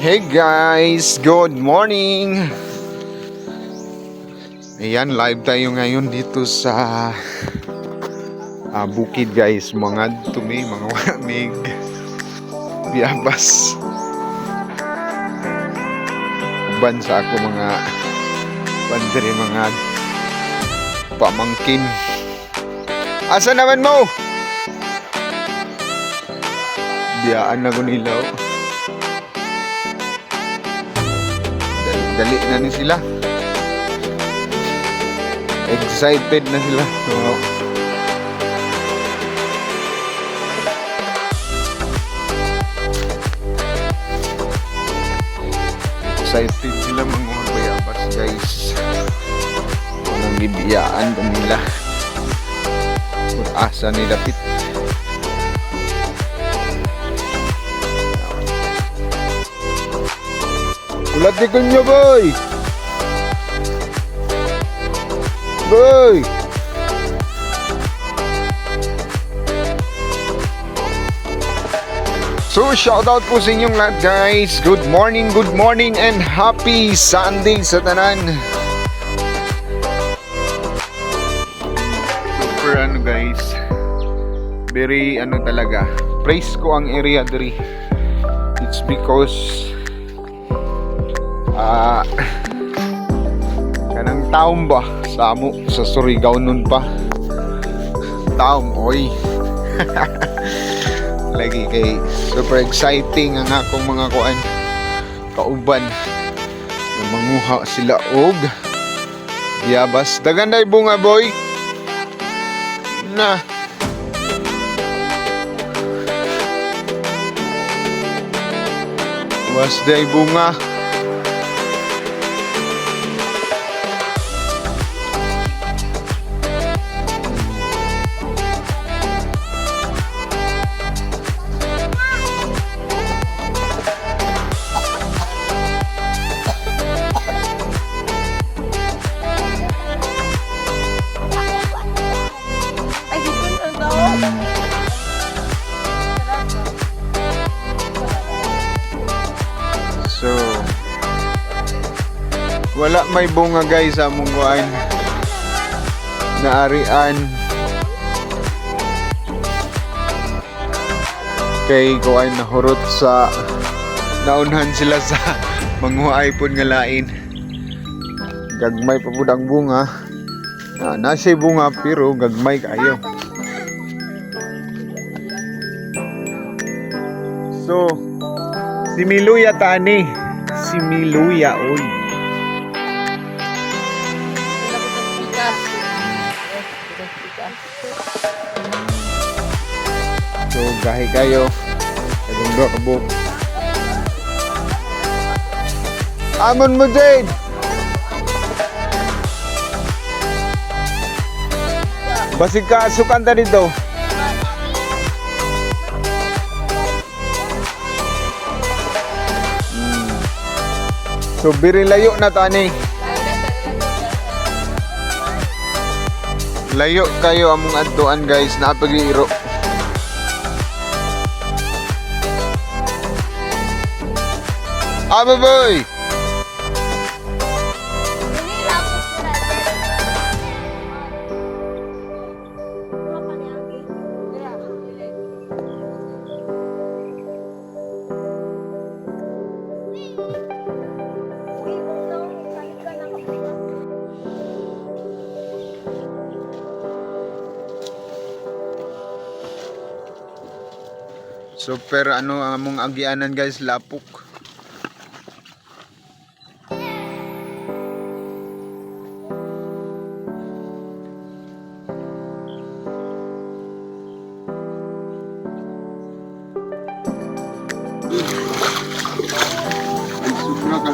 Hey guys, good morning! Ayan, live tayo ngayon dito sa ah, bukid guys. Mga tumi, mga wamig. Biyabas. Uban sa ako mga bandere mga pamangkin. Asa naman mo? Biyaan na ko nila. Dali, na ni sila. Excited na sila. Wow. Excited sila mga bayabas guys. Walang bibiyaan nila. Kung asa ni Di nyo boy! Boy! So, shoutout po sa inyong lahat guys. Good morning, good morning, and happy Sunday sa tanan. Super ano guys. Very ano talaga. Praise ko ang area diri. It's because ah. Kanang taong ba? Sa amo sa Surigao nun pa. Taong oy. lagi kay super exciting ang akong mga kuan. Kauban. Manguha sila og. Yabas. Dagan day bunga boy. Na. Was day bunga wala may bunga guys sa among kuan. Naarian. Kay kuan nahurot sa naunhan sila sa manguhay pod nga lain. Gagmay pa pud ang bunga. Na, nasa bunga pero gagmay kayo. So, Si Miluya tani. Si Miluya, oy. So, gahi kayo. Kagong do kabuk. Amon mo, Jade! Basig ka, sukan ta dito. So, biri layo na tani. Layo kayo among adtuan guys, napag-iiro. Aba boy! Super ano among agianan guys, lapok.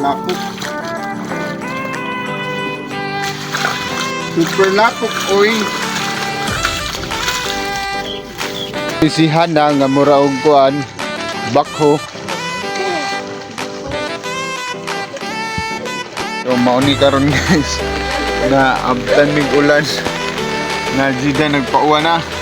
Super kalapok. Super lapok, oy. Isihan na nga mura og kuan bakho. So mao ni karon guys na abtan mig ulan na jida nagpauwa na.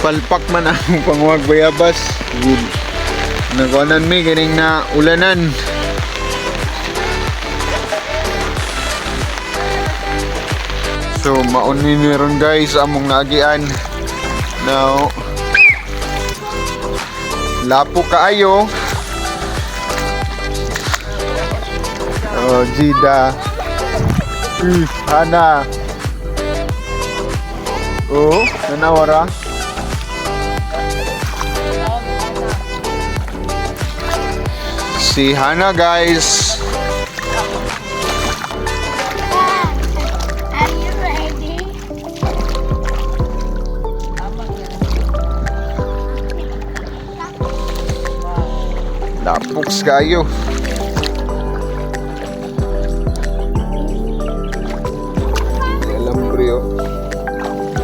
Palpak man ang panguwag bayabas. Good. Nagwanan mi ganing na ulanan. So maun mi meron guys among nagian. Now Lapo kaayo. Oh, Jida. Hana. Oh, nanawara. Si Hana guys. Are you ready? Lapoks kayo. May alambre oh.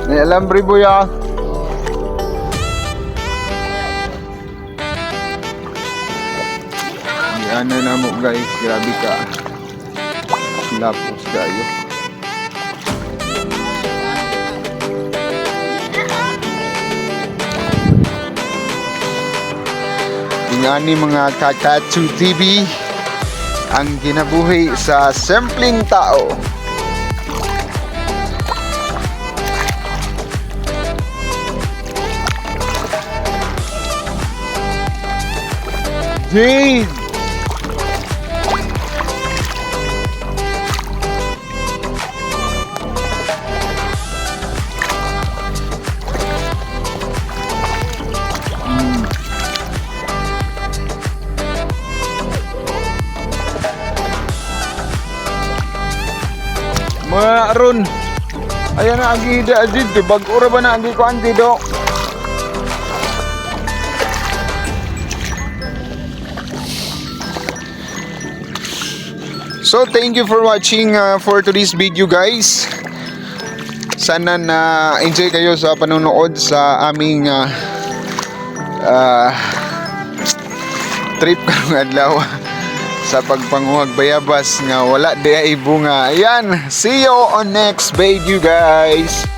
May alambre buya. Yan na namo guys. Grabe ka. Lapoks kayo. Ingani mga Kakatsu TV ang ginabuhi sa simpleng tao. Jade! Mga aron. Ayan na agi da adid. Bag ora ba na agi ko anti do? So thank you for watching uh, for today's video guys. Sana na enjoy kayo sa panonood sa aming uh, uh, trip karong adlaw sa pagpanguhag bayabas nga wala di ay bunga. Ayan, see you on next video guys.